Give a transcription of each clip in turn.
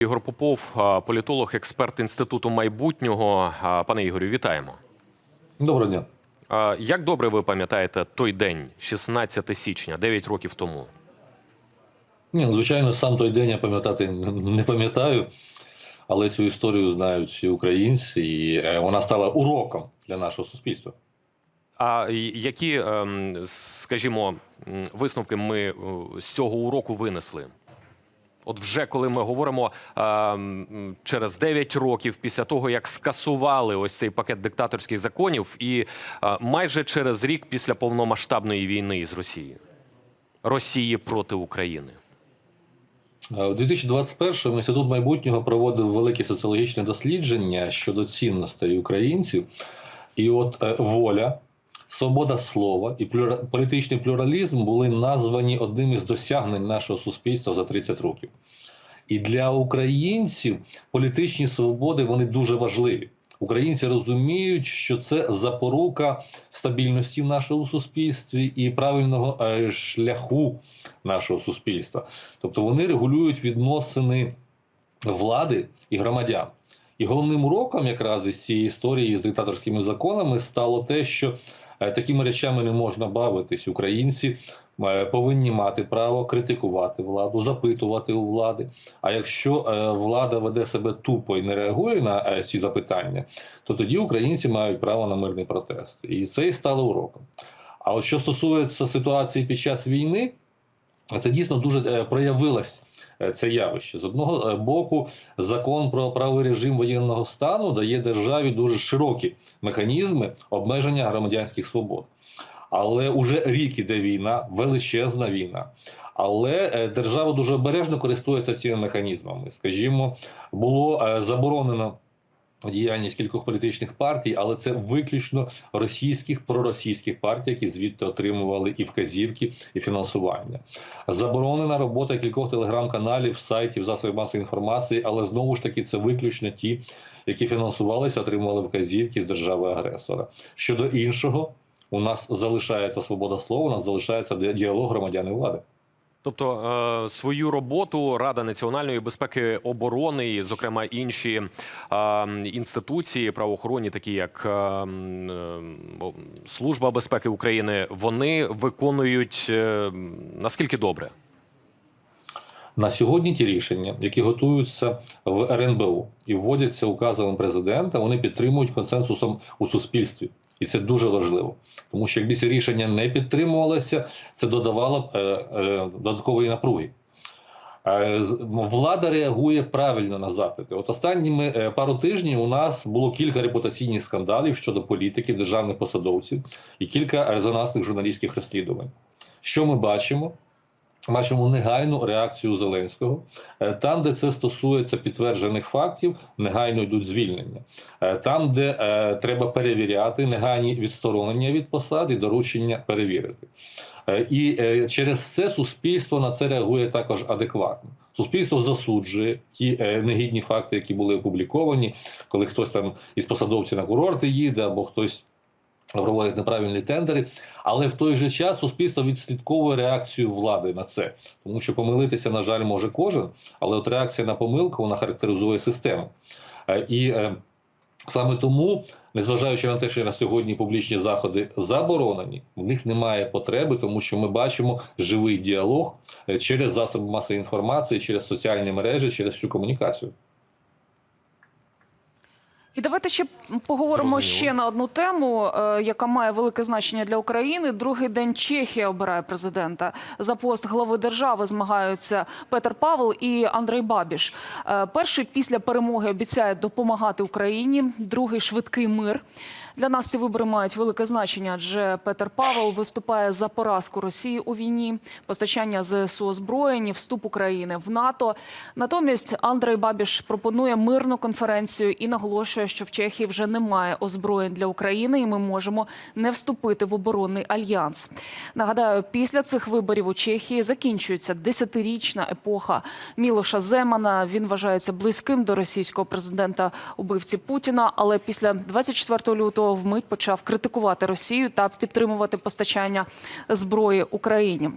Ігор Попов, політолог, експерт інституту майбутнього. Пане Ігорю, вітаємо. Доброго дня. Як добре ви пам'ятаєте той день, 16 січня, 9 років тому? Ні, ну, звичайно, сам той день я пам'ятати не пам'ятаю, але цю історію знають всі українці, і е, вона стала уроком для нашого суспільства. А які, ем, скажімо, висновки ми е, з цього уроку винесли? От вже коли ми говоримо ем, через 9 років після того, як скасували ось цей пакет диктаторських законів, і е, майже через рік після повномасштабної війни із Росією. Росії проти України. Е, У 2021-му інститут майбутнього проводив велике соціологічне дослідження щодо цінностей українців, і от е, воля. Свобода слова і плюра... політичний плюралізм були названі одним із досягнень нашого суспільства за 30 років. І для українців політичні свободи вони дуже важливі. Українці розуміють, що це запорука стабільності в нашому суспільстві і правильного е, шляху нашого суспільства. Тобто вони регулюють відносини влади і громадян. І головним уроком якраз із цієї історії з диктаторськими законами стало те, що такими речами не можна бавитись. Українці е, повинні мати право критикувати владу, запитувати у влади. А якщо е, влада веде себе тупо і не реагує на е, ці запитання, то тоді українці мають право на мирний протест. І це і стало уроком. А от що стосується ситуації під час війни, це дійсно дуже е, проявилось е, це явище. З одного е, боку, закон про правий режим воєнного стану дає державі дуже широкі механізми обмеження громадянських свобод. Але уже рік іде війна, величезна війна. Але е, держава дуже обережно користується цими механізмами. Скажімо, було е, заборонено діяльність кількох політичних партій, але це виключно російських проросійських партій, які звідти отримували і вказівки, і фінансування. Заборонена робота кількох телеграм-каналів, сайтів, засобів масової інформації, але знову ж таки це виключно ті, які фінансувалися, отримували вказівки з держави-агресора. Щодо іншого, у нас залишається свобода слова, у нас залишається діалог громадян і влади. Тобто е, свою роботу Рада національної безпеки оборони, і, зокрема інші е, інституції правоохоронні, такі як е, Служба безпеки України, вони виконують наскільки добре? На сьогодні ті рішення, які готуються в РНБУ і вводяться указом президента, вони підтримують консенсусом у суспільстві. І це дуже важливо, тому що якби ці рішення не підтримувалося, це додавало е, е, додаткової напруги. Е, Влада реагує правильно на запити. От останніми е, пару тижнів у нас було кілька репутаційних скандалів щодо політиків, державних посадовців і кілька резонансних журналістських розслідувань. Що ми бачимо? Бачимо негайну реакцію Зеленського. Е, Там, де це стосується підтверджених фактів, негайно йдуть звільнення. Е, Там, де е, треба перевіряти, негайні відсторонення від посади, доручення перевірити. І через це суспільство на це реагує також адекватно. Суспільство засуджує ті е, негідні факти, які були опубліковані, коли хтось там із посадовців на курорти їде, або хтось проводить неправильні тендери. Але в той же час суспільство відслідковує реакцію влади на це, тому що помилитися, на жаль, може кожен, але от реакція на помилку вона характеризує систему. Е, І е, саме тому, незважаючи на те, що на сьогодні публічні заходи заборонені, в них немає потреби, тому що ми бачимо живий діалог е, через засоби масової інформації, через соціальні мережі, через всю комунікацію. І давайте ще поговоримо Зрозуміло. ще на одну тему, е, яка має велике значення для України. Другий день Чехія обирає президента. За пост глави держави змагаються Петер Павел і Андрей Бабіш. Е, Перший після перемоги обіцяє допомагати Україні, другий швидкий мир. Для нас ці вибори мають велике значення, адже Петер Павел виступає за поразку Росії у війні, постачання ЗСУ озброєнь, вступ України в НАТО. Натомість Андрей Бабіш пропонує мирну конференцію і наголошує, що в Чехії вже немає озброєнь для України, і ми можемо не вступити в оборонний альянс. Нагадаю, після цих виборів у Чехії закінчується десятирічна епоха Мілоша Земана. Він вважається близьким до російського президента убивці Путіна, але після 24 лютого вмить почав критикувати Росію та підтримувати постачання зброї Україні.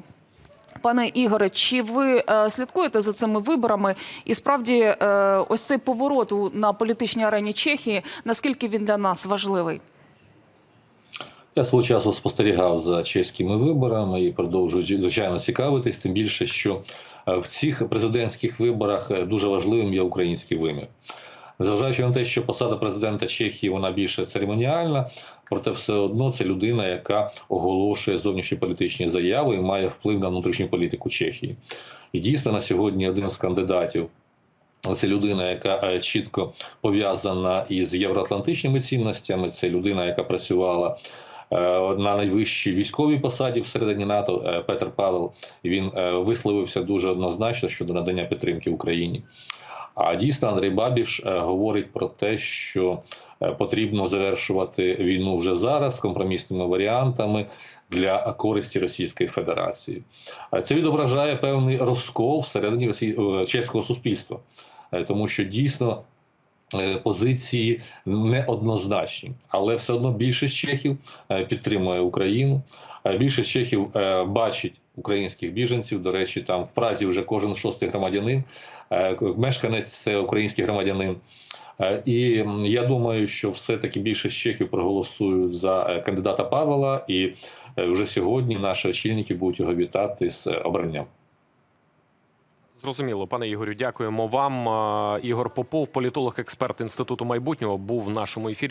Пане Ігоре, чи ви е, слідкуєте за цими виборами? І справді, е, ось цей поворот на політичній арені Чехії, наскільки він для нас важливий? Я свого часу спостерігав за чеськими виборами і продовжую звичайно цікавитись, тим більше, що е, в цих президентських виборах дуже важливим є український вимір. Незважаючи на те, що посада президента Чехії вона більше церемоніальна, проте все одно це людина, яка оголошує зовнішньополітичні заяви і має вплив на внутрішню політику Чехії. І дійсно на сьогодні один з кандидатів це людина, яка е, чітко пов'язана із євроатлантичними цінностями. Це людина, яка працювала е, на найвищій військовій посаді всередині НАТО. е, Петр Павел він висловився дуже однозначно щодо надання підтримки Україні. А дійсно Андрій Бабіш е, говорить про те, що е, потрібно завершувати війну вже зараз компромісними варіантами для користі Російської Федерації. Е, Це відображає певний розкол всередині Росії... чеського суспільства, тому що дійсно позиції неоднозначні, але все одно більшість чехів підтримує Україну. Більшість чехів бачить українських біженців. До речі, там в Празі вже кожен шостий громадянин, е, мешканець це український громадянин. Е, І я думаю, що все-таки більшість чехів проголосують за е, кандидата Павла, і вже сьогодні наші очільники будуть його вітати з обранням. Зрозуміло, пане Ігорю, дякуємо вам. Ігор Попов, політолог, експерт інституту майбутнього, був в нашому ефірі.